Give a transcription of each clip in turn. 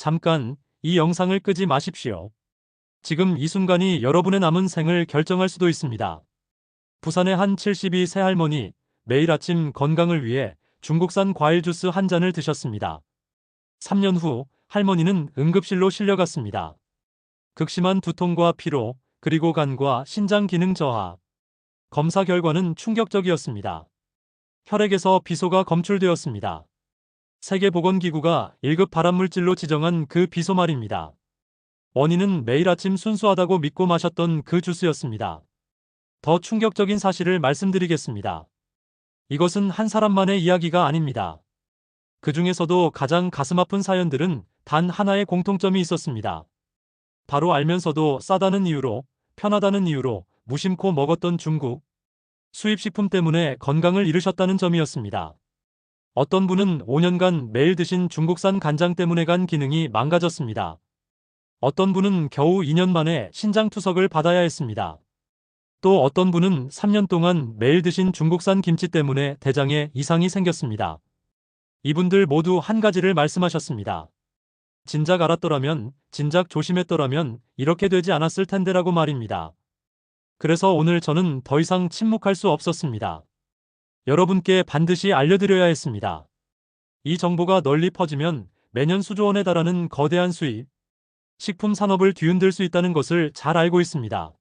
잠깐 이 영상을 끄지 마십시오. 지금 이 순간이 여러분의 남은 생을 결정할 수도 있습니다. 부산의 한 72세 할머니 매일 아침 건강을 위해 중국산 과일 주스 한 잔을 드셨습니다. 3년 후 할머니는 응급실로 실려갔습니다. 극심한 두통과 피로, 그리고 간과 신장 기능 저하. 검사 결과는 충격적이었습니다. 혈액에서 비소가 검출되었습니다. 세계보건기구가 1급 발암물질로 지정한 그 비소 말입니다. 원인은 매일 아침 순수하다고 믿고 마셨던 그 주스였습니다. 더 충격적인 사실을 말씀드리겠습니다. 이것은 한 사람만의 이야기가 아닙니다. 그 중에서도 가장 가슴 아픈 사연들은 단 하나의 공통점이 있었습니다. 바로 알면서도 싸다는 이유로, 편하다는 이유로 무심코 먹었던 중국 수입식품 때문에 건강을 잃으셨다는 점이었습니다. 어떤 분은 5년간 매일 드신 중국산 간장 때문에 간 기능이 망가졌습니다. 어떤 분은 겨우 2년 만에 신장 투석을 받아야 했습니다. 또 어떤 분은 3년 동안 매일 드신 중국산 김치 때문에 대장에 이상이 생겼습니다. 이분들 모두 한 가지를 말씀하셨습니다. 진작 알았더라면, 진작 조심했더라면 이렇게 되지 않았을 텐데라고 말입니다. 그래서 오늘 저는 더 이상 침묵할 수 없었습니다. 여러분께 반드시 알려드려야 했습니다. 이 정보가 널리 퍼지면 매년 수조 원에 달하는 거대한 수입, 식품 산업을 뒤흔들 수 있다는 것을 잘 알고 있습니다.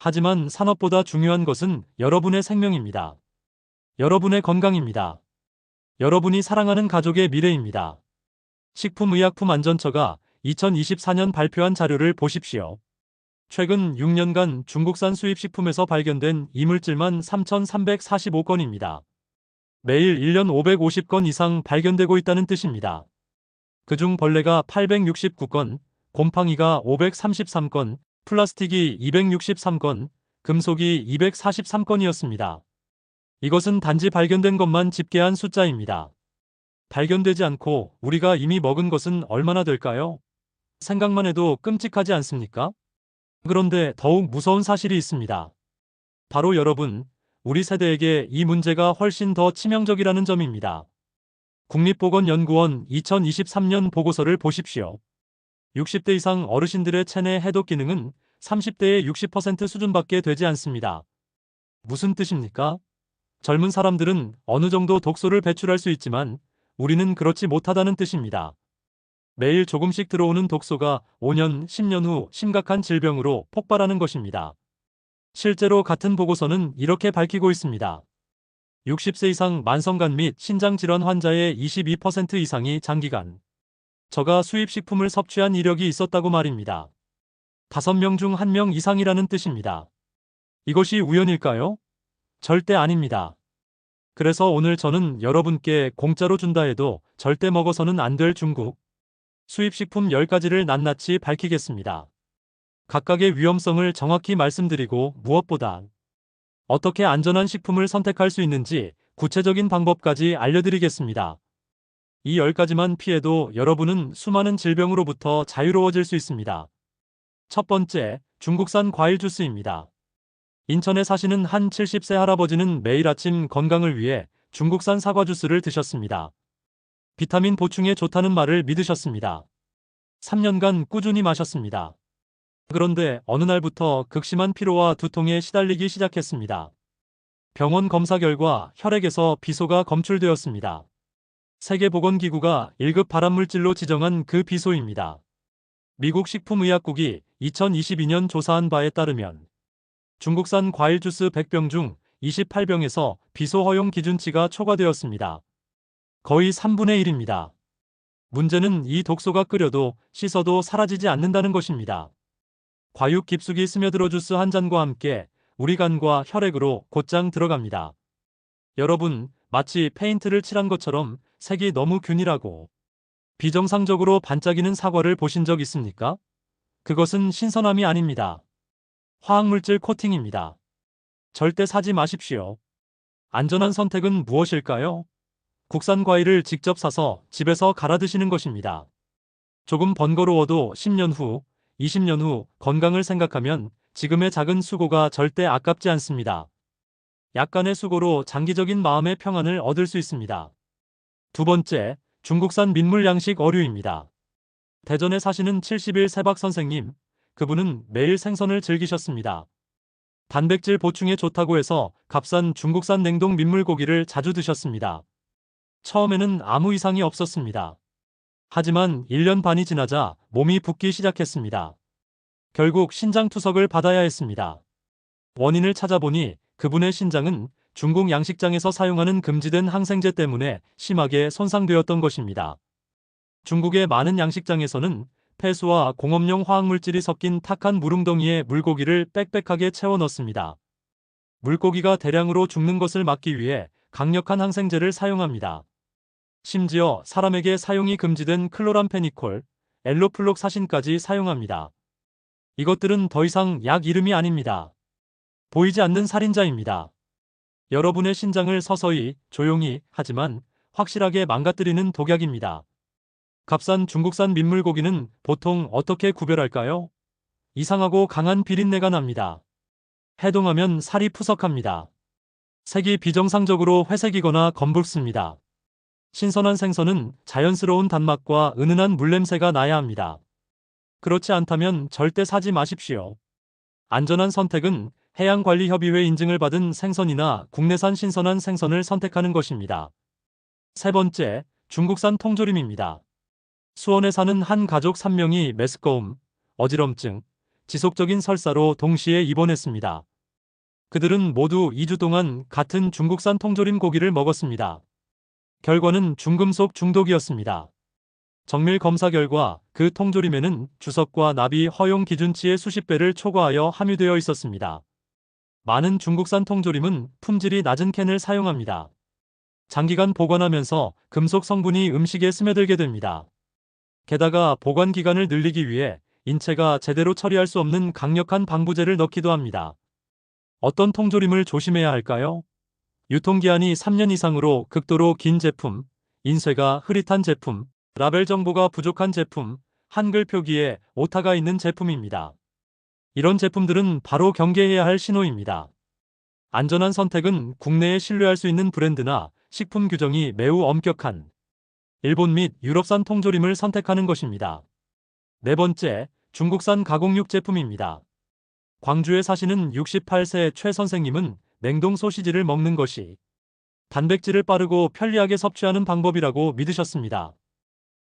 하지만 산업보다 중요한 것은 여러분의 생명입니다. 여러분의 건강입니다. 여러분이 사랑하는 가족의 미래입니다. 식품의약품안전처가 2024년 발표한 자료를 보십시오. 최근 6년간 중국산 수입식품에서 발견된 이물질만 3,345건입니다. 매일 1년 550건 이상 발견되고 있다는 뜻입니다. 그중 벌레가 869건, 곰팡이가 533건, 플라스틱이 263건, 금속이 243건이었습니다. 이것은 단지 발견된 것만 집계한 숫자입니다. 발견되지 않고 우리가 이미 먹은 것은 얼마나 될까요? 생각만 해도 끔찍하지 않습니까? 그런데 더욱 무서운 사실이 있습니다. 바로 여러분, 우리 세대에게 이 문제가 훨씬 더 치명적이라는 점입니다. 국립보건연구원 2023년 보고서를 보십시오. 60대 이상 어르신들의 체내 해독 기능은 30대의 60% 수준밖에 되지 않습니다. 무슨 뜻입니까? 젊은 사람들은 어느 정도 독소를 배출할 수 있지만 우리는 그렇지 못하다는 뜻입니다. 매일 조금씩 들어오는 독소가 5년, 10년 후 심각한 질병으로 폭발하는 것입니다. 실제로 같은 보고서는 이렇게 밝히고 있습니다. 60세 이상 만성간 및 신장질환 환자의 22% 이상이 장기간 저가 수입식품을 섭취한 이력이 있었다고 말입니다. 5명 중 1명 이상이라는 뜻입니다. 이것이 우연일까요? 절대 아닙니다. 그래서 오늘 저는 여러분께 공짜로 준다 해도 절대 먹어서는 안 될 중국 수입식품 10가지를 낱낱이 밝히겠습니다. 각각의 위험성을 정확히 말씀드리고 무엇보다 어떻게 안전한 식품을 선택할 수 있는지 구체적인 방법까지 알려드리겠습니다. 이 10가지만 피해도 여러분은 수많은 질병으로부터 자유로워질 수 있습니다. 첫 번째, 중국산 과일 주스입니다. 인천에 사시는 한 70세 할아버지는 매일 아침 건강을 위해 중국산 사과 주스를 드셨습니다. 비타민 보충에 좋다는 말을 믿으셨습니다. 3년간 꾸준히 마셨습니다. 그런데 어느 날부터 극심한 피로와 두통에 시달리기 시작했습니다. 병원 검사 결과 혈액에서 비소가 검출되었습니다. 세계보건기구가 1급 발암물질로 지정한 그 비소입니다. 미국 식품의약국이 2022년 조사한 바에 따르면 중국산 과일 주스 100병 중 28병에서 비소 허용 기준치가 초과되었습니다. 거의 3분의 1입니다. 문제는 이 독소가 끓여도 씻어도 사라지지 않는다는 것입니다. 과육 깊숙이 스며들어 주스 한 잔과 함께 우리 간과 혈액으로 곧장 들어갑니다. 여러분, 마치 페인트를 칠한 것처럼 색이 너무 균일하고 비정상적으로 반짝이는 사과를 보신 적 있습니까? 그것은 신선함이 아닙니다. 화학물질 코팅입니다. 절대 사지 마십시오. 안전한 선택은 무엇일까요? 국산 과일을 직접 사서 집에서 갈아 드시는 것입니다. 조금 번거로워도 10년 후, 20년 후 건강을 생각하면 지금의 작은 수고가 절대 아깝지 않습니다. 약간의 수고로 장기적인 마음의 평안을 얻을 수 있습니다. 두 번째, 중국산 민물 양식 어류입니다. 대전에 사시는 70일 세박 선생님, 그분은 매일 생선을 즐기셨습니다. 단백질 보충에 좋다고 해서 값싼 중국산 냉동 민물고기를 자주 드셨습니다. 처음에는 아무 이상이 없었습니다. 하지만 1년 반이 지나자 몸이 붓기 시작했습니다. 결국 신장 투석을 받아야 했습니다. 원인을 찾아보니 그분의 신장은 중국 양식장에서 사용하는 금지된 항생제 때문에 심하게 손상되었던 것입니다. 중국의 많은 양식장에서는 폐수와 공업용 화학물질이 섞인 탁한 물웅덩이에 물고기를 빽빽하게 채워 넣습니다. 물고기가 대량으로 죽는 것을 막기 위해 강력한 항생제를 사용합니다. 심지어 사람에게 사용이 금지된 클로람페니콜, 엘로플록사신까지 사용합니다. 이것들은 더 이상 약 이름이 아닙니다. 보이지 않는 살인자입니다. 여러분의 신장을 서서히, 조용히, 하지만 확실하게 망가뜨리는 독약입니다. 값싼 중국산 민물고기는 보통 어떻게 구별할까요? 이상하고 강한 비린내가 납니다. 해동하면 살이 푸석합니다. 색이 비정상적으로 회색이거나 검붉습니다. 신선한 생선은 자연스러운 단맛과 은은한 물냄새가 나야 합니다. 그렇지 않다면 절대 사지 마십시오. 안전한 선택은 해양관리협의회 인증을 받은 생선이나 국내산 신선한 생선을 선택하는 것입니다. 세 번째, 중국산 통조림입니다. 수원에 사는 한 가족 3명이 메스꺼움, 어지럼증, 지속적인 설사로 동시에 입원했습니다. 그들은 모두 2주 동안 같은 중국산 통조림 고기를 먹었습니다. 결과는 중금속 중독이었습니다. 정밀 검사 결과 그 통조림에는 주석과 납이 허용 기준치의 수십 배를 초과하여 함유되어 있었습니다. 많은 중국산 통조림은 품질이 낮은 캔을 사용합니다. 장기간 보관하면서 금속 성분이 음식에 스며들게 됩니다. 게다가 보관 기간을 늘리기 위해 인체가 제대로 처리할 수 없는 강력한 방부제를 넣기도 합니다. 어떤 통조림을 조심해야 할까요? 유통기한이 3년 이상으로 극도로 긴 제품, 인쇄가 흐릿한 제품, 라벨 정보가 부족한 제품, 한글 표기에 오타가 있는 제품입니다. 이런 제품들은 바로 경계해야 할 신호입니다. 안전한 선택은 국내에 신뢰할 수 있는 브랜드나 식품 규정이 매우 엄격한 일본 및 유럽산 통조림을 선택하는 것입니다. 네 번째, 중국산 가공육 제품입니다. 광주에 사시는 68세 최 선생님은 냉동 소시지를 먹는 것이 단백질을 빠르고 편리하게 섭취하는 방법이라고 믿으셨습니다.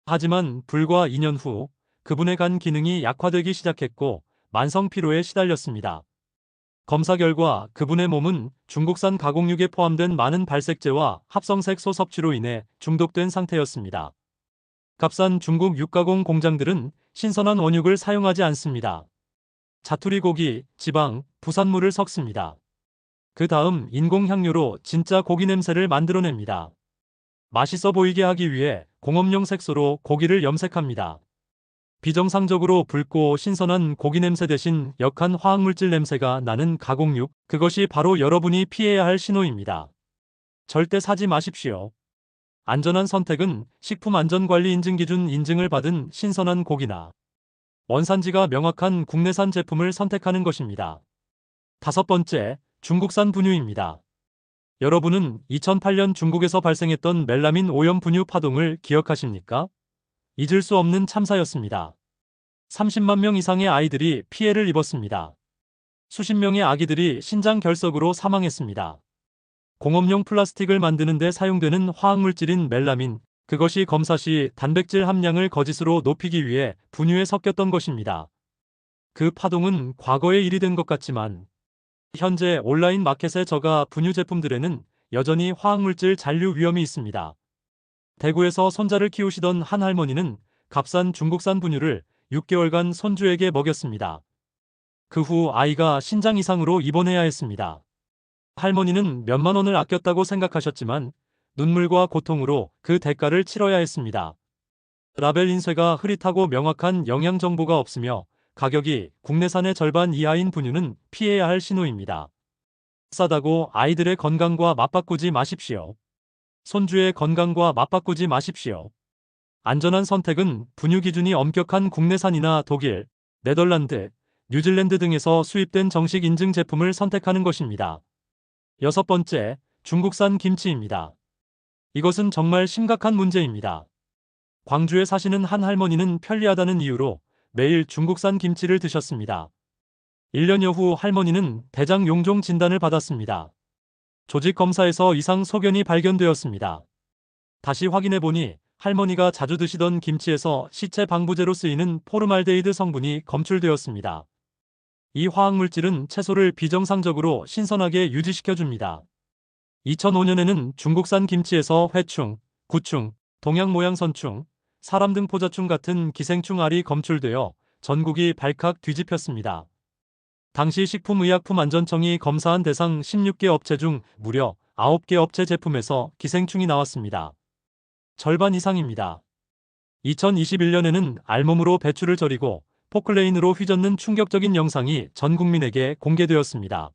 하지만 불과 2년 후 그분의 간 기능이 약화되기 시작했고 만성 피로에 시달렸습니다. 검사 결과 그분의 몸은 중국산 가공육에 포함된 많은 발색제와 합성색소 섭취로 인해 중독된 상태였습니다. 값싼 중국 육가공 공장들은 신선한 원육을 사용하지 않습니다. 자투리 고기, 지방, 부산물을 섞습니다. 그 다음 인공향료로 진짜 고기 냄새를 만들어냅니다. 맛있어 보이게 하기 위해 공업용 색소로 고기를 염색합니다. 비정상적으로 붉고 신선한 고기 냄새 대신 역한 화학물질 냄새가 나는 가공육, 그것이 바로 여러분이 피해야 할 신호입니다. 절대 사지 마십시오. 안전한 선택은 식품안전관리인증기준 인증을 받은 신선한 고기나 원산지가 명확한 국내산 제품을 선택하는 것입니다. 다섯 번째, 중국산 분유입니다. 여러분은 2008년 중국에서 발생했던 멜라민 오염 분유 파동을 기억하십니까? 잊을 수 없는 참사였습니다. 30만 명 이상의 아이들이 피해를 입었습니다. 수십 명의 아기들이 신장 결석으로 사망했습니다. 공업용 플라스틱을 만드는 데 사용되는 화학물질인 멜라민, 그것이 검사 시 단백질 함량을 거짓으로 높이기 위해 분유에 섞였던 것입니다. 그 파동은 과거의 일이 된 것 같지만 현재 온라인 마켓의 저가 분유 제품들에는 여전히 화학물질 잔류 위험이 있습니다. 대구에서 손자를 키우시던 한 할머니는 값싼 중국산 분유를 6개월간 손주에게 먹였습니다. 그 후 아이가 신장 이상으로 입원해야 했습니다. 할머니는 몇만 원을 아꼈다고 생각하셨지만 눈물과 고통으로 그 대가를 치러야 했습니다. 라벨 인쇄가 흐릿하고 명확한 영양 정보가 없으며 가격이 국내산의 절반 이하인 분유는 피해야 할 신호입니다. 싸다고 아이들의 건강과 맞바꾸지 마십시오. 손주의 건강과 맞바꾸지 마십시오. 안전한 선택은 분유 기준이 엄격한 국내산이나 독일, 네덜란드, 뉴질랜드 등에서 수입된 정식 인증 제품을 선택하는 것입니다. 여섯 번째, 중국산 김치입니다. 이것은 정말 심각한 문제입니다. 광주에 사시는 한 할머니는 편리하다는 이유로 매일 중국산 김치를 드셨습니다. 1년여 후 할머니는 대장 용종 진단을 받았습니다. 조직 검사에서 이상 소견이 발견되었습니다. 다시 확인해 보니 할머니가 자주 드시던 김치에서 시체 방부제로 쓰이는 포르말데이드 성분이 검출되었습니다. 이 화학물질은 채소를 비정상적으로 신선하게 유지시켜 줍니다. 2005년에는 중국산 김치에서 회충, 구충, 동양 모양 선충, 사람 등 포자충 같은 기생충 알이 검출되어 전국이 발칵 뒤집혔습니다. 당시 식품의약품안전청이 검사한 대상 16개 업체 중 무려 9개 업체 제품에서 기생충이 나왔습니다. 절반 이상입니다. 2021년에는 알몸으로 배추를 절이고 포클레인으로 휘젓는 충격적인 영상이 전 국민에게 공개되었습니다.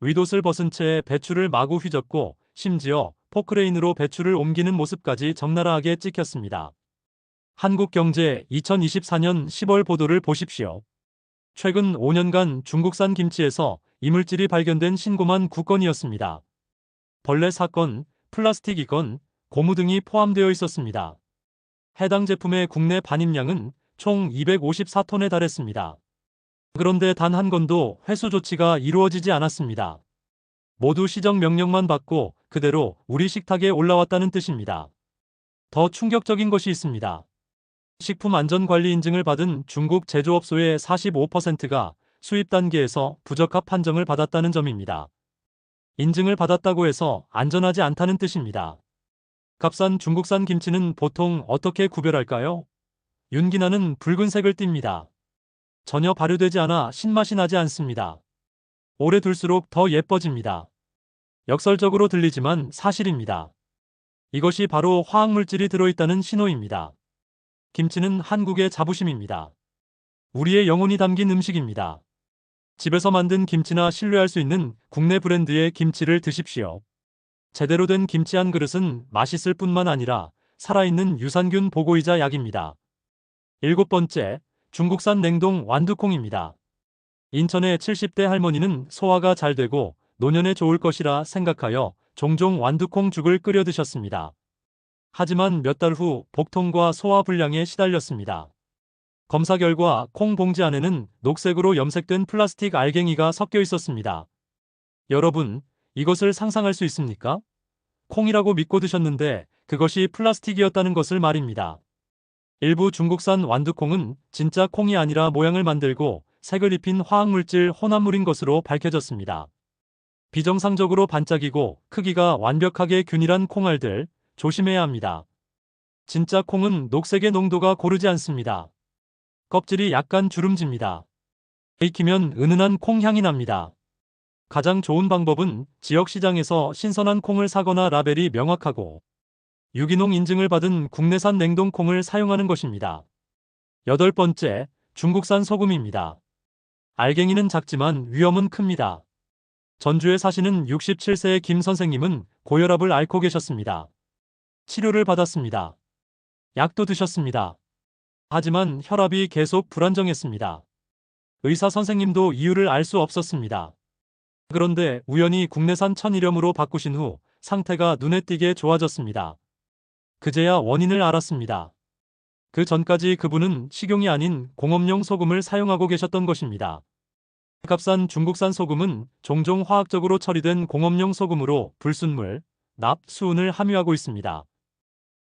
윗옷을 벗은 채 배추를 마구 휘젓고 심지어 포크레인으로 배추를 옮기는 모습까지 적나라하게 찍혔습니다. 한국경제 2024년 10월 보도를 보십시오. 최근 5년간 중국산 김치에서 이물질이 발견된 신고만 9건이었습니다. 벌레 사건, 플라스틱 이건, 고무 등이 포함되어 있었습니다. 해당 제품의 국내 반입량은 총 254톤에 달했습니다. 그런데 단 한 건도 회수 조치가 이루어지지 않았습니다. 모두 시정 명령만 받고 그대로 우리 식탁에 올라왔다는 뜻입니다. 더 충격적인 것이 있습니다. 식품안전관리 인증을 받은 중국 제조업소의 45%가 수입 단계에서 부적합 판정을 받았다는 점입니다. 인증을 받았다고 해서 안전하지 않다는 뜻입니다. 값싼 중국산 김치는 보통 어떻게 구별할까요? 윤기나는 붉은색을 띱니다. 전혀 발효되지 않아 신맛이 나지 않습니다. 오래 둘수록 더 예뻐집니다. 역설적으로 들리지만 사실입니다. 이것이 바로 화학물질이 들어있다는 신호입니다. 김치는 한국의 자부심입니다. 우리의 영혼이 담긴 음식입니다. 집에서 만든 김치나 신뢰할 수 있는 국내 브랜드의 김치를 드십시오. 제대로 된 김치 한 그릇은 맛있을 뿐만 아니라 살아있는 유산균 보고이자 약입니다. 일곱 번째, 중국산 냉동 완두콩입니다. 인천의 70대 할머니는 소화가 잘 되고 노년에 좋을 것이라 생각하여 종종 완두콩 죽을 끓여 드셨습니다. 하지만 몇 달 후 복통과 소화 불량에 시달렸습니다. 검사 결과 콩 봉지 안에는 녹색으로 염색된 플라스틱 알갱이가 섞여 있었습니다. 여러분, 이것을 상상할 수 있습니까? 콩이라고 믿고 드셨는데 그것이 플라스틱이었다는 것을 말입니다. 일부 중국산 완두콩은 진짜 콩이 아니라 모양을 만들고 색을 입힌 화학물질 혼합물인 것으로 밝혀졌습니다. 비정상적으로 반짝이고 크기가 완벽하게 균일한 콩알들, 조심해야 합니다. 진짜 콩은 녹색의 농도가 고르지 않습니다. 껍질이 약간 주름집니다. 익히면 은은한 콩 향이 납니다. 가장 좋은 방법은 지역 시장에서 신선한 콩을 사거나 라벨이 명확하고 유기농 인증을 받은 국내산 냉동콩을 사용하는 것입니다. 여덟 번째, 중국산 소금입니다. 알갱이는 작지만 위험은 큽니다. 전주에 사시는 67세의 김 선생님은 고혈압을 앓고 계셨습니다. 치료를 받았습니다. 약도 드셨습니다. 하지만 혈압이 계속 불안정했습니다. 의사 선생님도 이유를 알 수 없었습니다. 그런데 우연히 국내산 천일염으로 바꾸신 후 상태가 눈에 띄게 좋아졌습니다. 그제야 원인을 알았습니다. 그 전까지 그분은 식용이 아닌 공업용 소금을 사용하고 계셨던 것입니다. 값싼 중국산 소금은 종종 화학적으로 처리된 공업용 소금으로 불순물, 납, 수은을 함유하고 있습니다.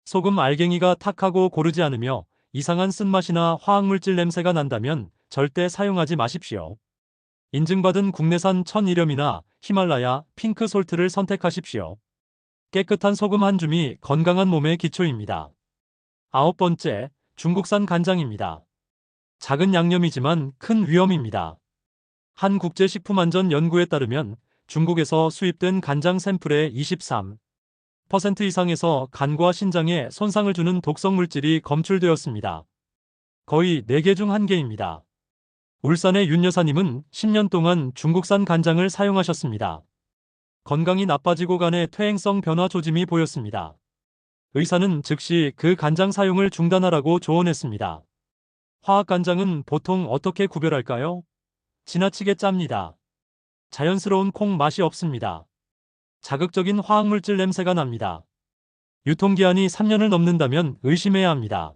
소금 알갱이가 탁하고 고르지 않으며 이상한 쓴맛이나 화학물질 냄새가 난다면 절대 사용하지 마십시오. 인증받은 국내산 천일염이나 히말라야 핑크 솔트를 선택하십시오. 깨끗한 소금 한 줌이 건강한 몸의 기초입니다. 아홉 번째, 중국산 간장입니다. 작은 양념이지만 큰 위험입니다. 한 국제식품안전연구에 따르면 중국에서 수입된 간장 샘플의 23% 이상에서 간과 신장에 손상을 주는 독성 물질이 검출되었습니다. 거의 4개 중 1개입니다. 울산의 윤 여사님은 10년 동안 중국산 간장을 사용하셨습니다. 건강이 나빠지고 간의 퇴행성 변화 조짐이 보였습니다. 의사는 즉시 그 간장 사용을 중단하라고 조언했습니다. 화학 간장은 보통 어떻게 구별할까요? 지나치게 짭니다. 자연스러운 콩 맛이 없습니다. 자극적인 화학물질 냄새가 납니다. 유통기한이 3년을 넘는다면 의심해야 합니다.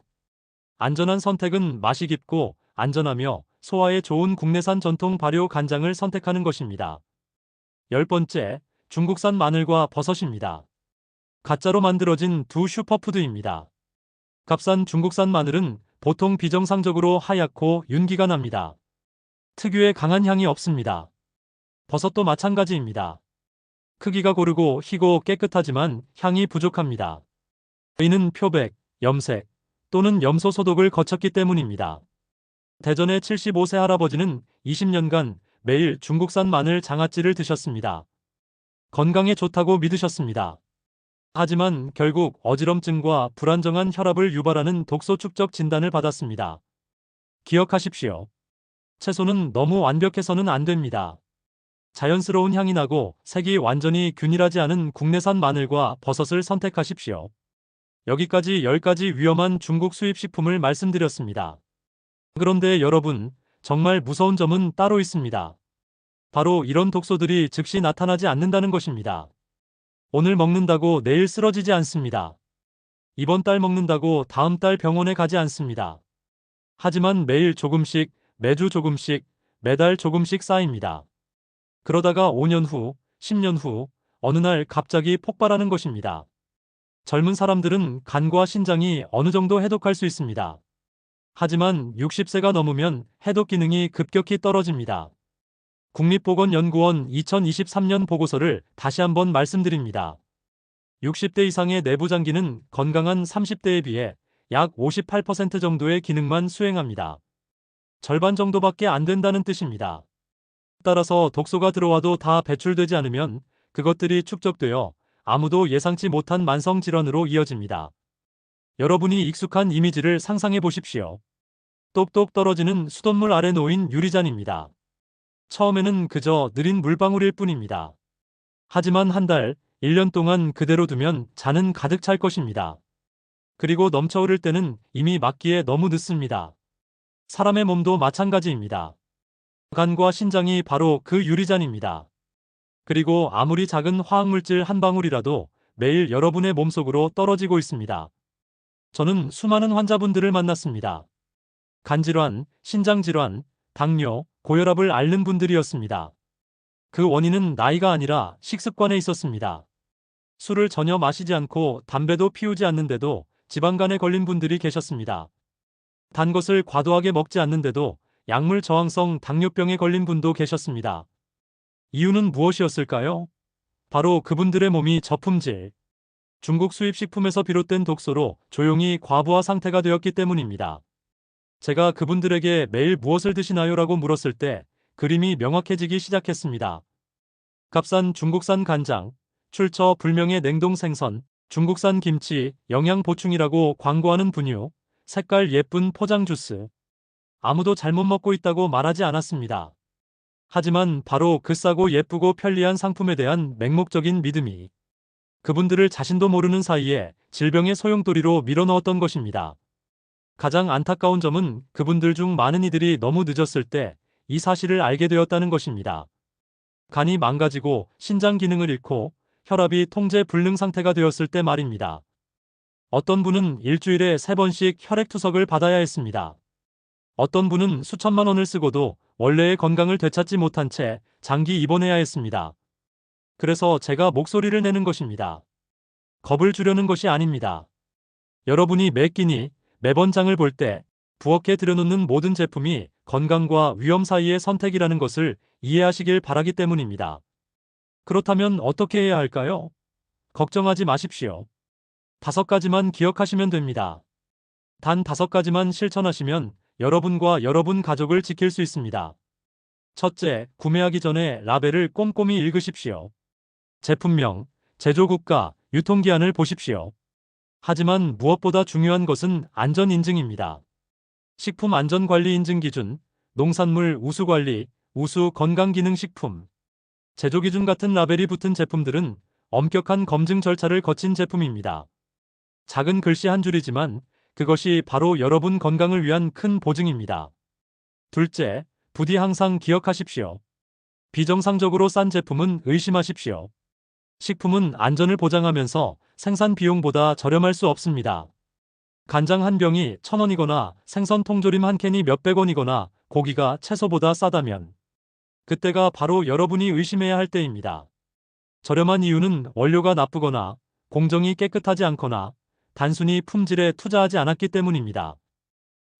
안전한 선택은 맛이 깊고 안전하며 소화에 좋은 국내산 전통 발효 간장을 선택하는 것입니다. 열 번째, 중국산 마늘과 버섯입니다. 가짜로 만들어진 두 슈퍼푸드입니다. 값싼 중국산 마늘은 보통 비정상적으로 하얗고 윤기가 납니다. 특유의 강한 향이 없습니다. 버섯도 마찬가지입니다. 크기가 고르고 희고 깨끗하지만 향이 부족합니다. 이는 표백, 염색 또는 염소 소독을 거쳤기 때문입니다. 대전의 75세 할아버지는 20년간 매일 중국산 마늘 장아찌를 드셨습니다. 건강에 좋다고 믿으셨습니다. 하지만 결국 어지럼증과 불안정한 혈압을 유발하는 독소 축적 진단을 받았습니다. 기억하십시오. 채소는 너무 완벽해서는 안 됩니다. 자연스러운 향이 나고 색이 완전히 균일하지 않은 국내산 마늘과 버섯을 선택하십시오. 여기까지 10가지 위험한 중국 수입 식품을 말씀드렸습니다. 그런데 여러분, 정말 무서운 점은 따로 있습니다. 바로 이런 독소들이 즉시 나타나지 않는다는 것입니다. 오늘 먹는다고 내일 쓰러지지 않습니다. 이번 달 먹는다고 다음 달 병원에 가지 않습니다. 하지만 매일 조금씩, 매주 조금씩, 매달 조금씩 쌓입니다. 그러다가 5년 후, 10년 후, 어느 날 갑자기 폭발하는 것입니다. 젊은 사람들은 간과 신장이 어느 정도 해독할 수 있습니다. 하지만 60세가 넘으면 해독 기능이 급격히 떨어집니다. 국립보건연구원 2023년 보고서를 다시 한번 말씀드립니다. 60대 이상의 내부장기는 건강한 30대에 비해 약 58% 정도의 기능만 수행합니다. 절반 정도밖에 안 된다는 뜻입니다. 따라서 독소가 들어와도 다 배출되지 않으면 그것들이 축적되어 아무도 예상치 못한 만성 질환으로 이어집니다. 여러분이 익숙한 이미지를 상상해 보십시오. 똑똑 떨어지는 수돗물 아래 놓인 유리잔입니다. 처음에는 그저 느린 물방울일 뿐입니다. 하지만 한 달, 1년 동안 그대로 두면 잔은 가득 찰 것입니다. 그리고 넘쳐흐를 때는 이미 막기에 너무 늦습니다. 사람의 몸도 마찬가지입니다. 간과 신장이 바로 그 유리잔입니다. 그리고 아무리 작은 화학물질 한 방울이라도 매일 여러분의 몸속으로 떨어지고 있습니다. 저는 수많은 환자분들을 만났습니다. 간질환, 신장질환, 당뇨, 고혈압을 앓는 분들이었습니다. 그 원인은 나이가 아니라 식습관에 있었습니다. 술을 전혀 마시지 않고 담배도 피우지 않는데도 지방간에 걸린 분들이 계셨습니다. 단 것을 과도하게 먹지 않는데도 약물 저항성 당뇨병에 걸린 분도 계셨습니다. 이유는 무엇이었을까요? 바로 그분들의 몸이 저품질, 중국 수입 식품에서 비롯된 독소로 조용히 과부하 상태가 되었기 때문입니다. 제가 그분들에게 매일 무엇을 드시나요? 라고 물었을 때 그림이 명확해지기 시작했습니다. 값싼 중국산 간장, 출처 불명의 냉동 생선, 중국산 김치, 영양 보충이라고 광고하는 분유, 색깔 예쁜 포장 주스. 아무도 잘못 먹고 있다고 말하지 않았습니다. 하지만 바로 그 싸고 예쁘고 편리한 상품에 대한 맹목적인 믿음이 그분들을 자신도 모르는 사이에 질병의 소용돌이로 밀어넣었던 것입니다. 가장 안타까운 점은 그분들 중 많은 이들이 너무 늦었을 때 이 사실을 알게 되었다는 것입니다. 간이 망가지고 신장 기능을 잃고 혈압이 통제 불능 상태가 되었을 때 말입니다. 어떤 분은 일주일에 세번씩 혈액 투석을 받아야 했습니다. 어떤 분은 수천만 원을 쓰고도 원래의 건강을 되찾지 못한 채 장기 입원해야 했습니다. 그래서 제가 목소리를 내는 것입니다. 겁을 주려는 것이 아닙니다. 여러분이 매 끼니 매번 장을 볼 때 부엌에 들여놓는 모든 제품이 건강과 위험 사이의 선택이라는 것을 이해하시길 바라기 때문입니다. 그렇다면 어떻게 해야 할까요? 걱정하지 마십시오. 다섯 가지만 기억하시면 됩니다. 단 다섯 가지만 실천하시면 여러분과 여러분 가족을 지킬 수 있습니다. 첫째, 구매하기 전에 라벨을 꼼꼼히 읽으십시오. 제품명, 제조국가, 유통기한을 보십시오. 하지만 무엇보다 중요한 것은 안전 인증입니다. 식품 안전관리 인증 기준, 농산물 우수 관리, 우수 건강기능식품, 제조기준 같은 라벨이 붙은 제품들은 엄격한 검증 절차를 거친 제품입니다. 작은 글씨 한 줄이지만 그것이 바로 여러분 건강을 위한 큰 보증입니다. 둘째, 부디 항상 기억하십시오. 비정상적으로 싼 제품은 의심하십시오. 식품은 안전을 보장하면서 생산 비용보다 저렴할 수 없습니다. 간장 한 병이 천 원이거나 생선 통조림 한 캔이 몇백 원이거나 고기가 채소보다 싸다면 그때가 바로 여러분이 의심해야 할 때입니다. 저렴한 이유는 원료가 나쁘거나 공정이 깨끗하지 않거나 단순히 품질에 투자하지 않았기 때문입니다.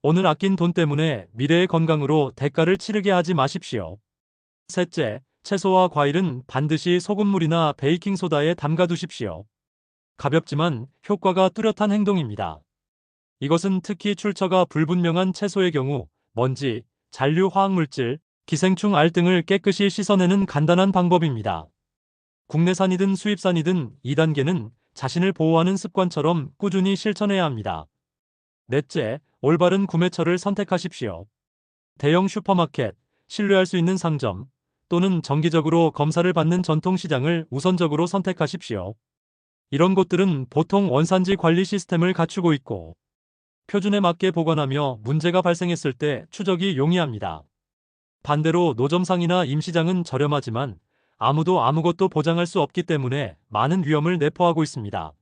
오늘 아낀 돈 때문에 미래의 건강으로 대가를 치르게 하지 마십시오. 셋째, 채소와 과일은 반드시 소금물이나 베이킹소다에 담가두십시오. 가볍지만 효과가 뚜렷한 행동입니다. 이것은 특히 출처가 불분명한 채소의 경우 먼지, 잔류 화학물질, 기생충 알 등을 깨끗이 씻어내는 간단한 방법입니다. 국내산이든 수입산이든 2단계는 자신을 보호하는 습관처럼 꾸준히 실천해야 합니다. 넷째, 올바른 구매처를 선택하십시오. 대형 슈퍼마켓, 신뢰할 수 있는 상점, 또는 정기적으로 검사를 받는 전통시장을 우선적으로 선택하십시오. 이런 곳들은 보통 원산지 관리 시스템을 갖추고 있고 표준에 맞게 보관하며 문제가 발생했을 때 추적이 용이합니다. 반대로 노점상이나 임시장은 저렴하지만 아무도 아무것도 보장할 수 없기 때문에 많은 위험을 내포하고 있습니다.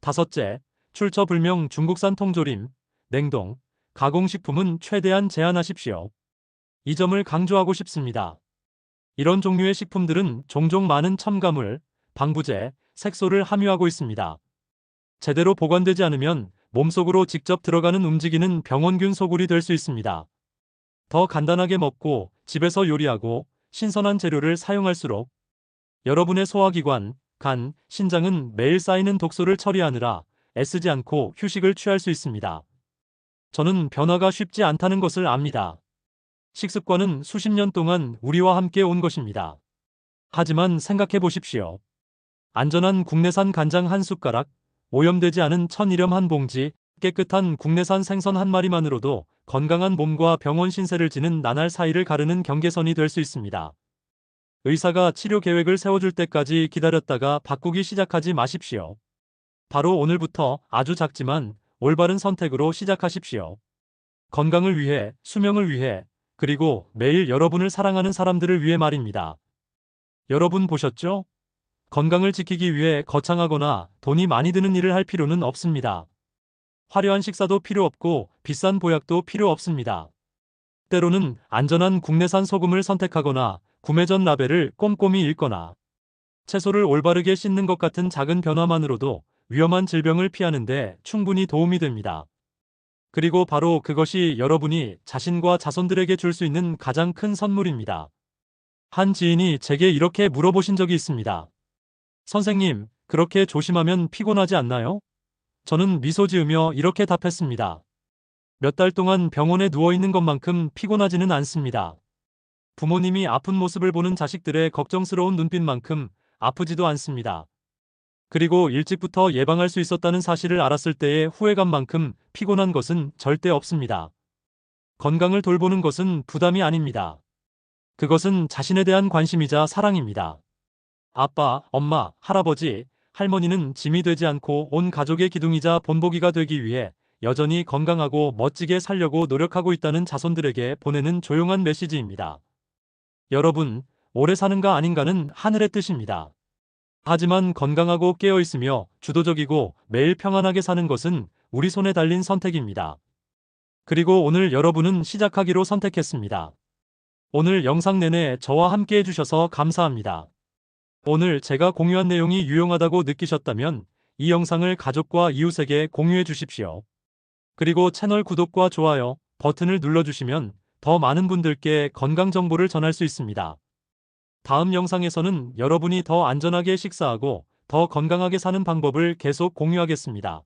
다섯째, 출처 불명 중국산 통조림, 냉동, 가공식품은 최대한 제한하십시오. 이 점을 강조하고 싶습니다. 이런 종류의 식품들은 종종 많은 첨가물, 방부제, 색소를 함유하고 있습니다. 제대로 보관되지 않으면 몸속으로 직접 들어가는 움직이는 병원균 소굴이 될 수 있습니다. 더 간단하게 먹고 집에서 요리하고 신선한 재료를 사용할수록 여러분의 소화기관, 간, 신장은 매일 쌓이는 독소를 처리하느라 애쓰지 않고 휴식을 취할 수 있습니다. 저는 변화가 쉽지 않다는 것을 압니다. 식습관은 수십 년 동안 우리와 함께 온 것입니다. 하지만 생각해 보십시오. 안전한 국내산 간장 한 숟가락, 오염되지 않은 천일염 한 봉지, 깨끗한 국내산 생선 한 마리만으로도 건강한 몸과 병원 신세를 지는 나날 사이를 가르는 경계선이 될 수 있습니다. 의사가 치료 계획을 세워줄 때까지 기다렸다가 바꾸기 시작하지 마십시오. 바로 오늘부터 아주 작지만 올바른 선택으로 시작하십시오. 건강을 위해, 수명을 위해, 그리고 매일 여러분을 사랑하는 사람들을 위해 말입니다. 여러분 보셨죠? 건강을 지키기 위해 거창하거나 돈이 많이 드는 일을 할 필요는 없습니다. 화려한 식사도 필요 없고 비싼 보약도 필요 없습니다. 때로는 안전한 국내산 소금을 선택하거나 구매 전 라벨을 꼼꼼히 읽거나 채소를 올바르게 씻는 것 같은 작은 변화만으로도 위험한 질병을 피하는데 충분히 도움이 됩니다. 그리고 바로 그것이 여러분이 자신과 자손들에게 줄 수 있는 가장 큰 선물입니다. 한 지인이 제게 이렇게 물어보신 적이 있습니다. 선생님, 그렇게 조심하면 피곤하지 않나요? 저는 미소 지으며 이렇게 답했습니다. 몇 달 동안 병원에 누워 있는 것만큼 피곤하지는 않습니다. 부모님이 아픈 모습을 보는 자식들의 걱정스러운 눈빛만큼 아프지도 않습니다. 그리고 일찍부터 예방할 수 있었다는 사실을 알았을 때의 후회감만큼 피곤한 것은 절대 없습니다. 건강을 돌보는 것은 부담이 아닙니다. 그것은 자신에 대한 관심이자 사랑입니다. 아빠, 엄마, 할아버지, 할머니는 짐이 되지 않고 온 가족의 기둥이자 본보기가 되기 위해 여전히 건강하고 멋지게 살려고 노력하고 있다는 자손들에게 보내는 조용한 메시지입니다. 여러분, 오래 사는가 아닌가는 하늘의 뜻입니다. 하지만 건강하고 깨어있으며 주도적이고 매일 평안하게 사는 것은 우리 손에 달린 선택입니다. 그리고 오늘 여러분은 시작하기로 선택했습니다. 오늘 영상 내내 저와 함께 해주셔서 감사합니다. 오늘 제가 공유한 내용이 유용하다고 느끼셨다면 이 영상을 가족과 이웃에게 공유해 주십시오. 그리고 채널 구독과 좋아요 버튼을 눌러주시면 더 많은 분들께 건강 정보를 전할 수 있습니다. 다음 영상에서는 여러분이 더 안전하게 식사하고 더 건강하게 사는 방법을 계속 공유하겠습니다.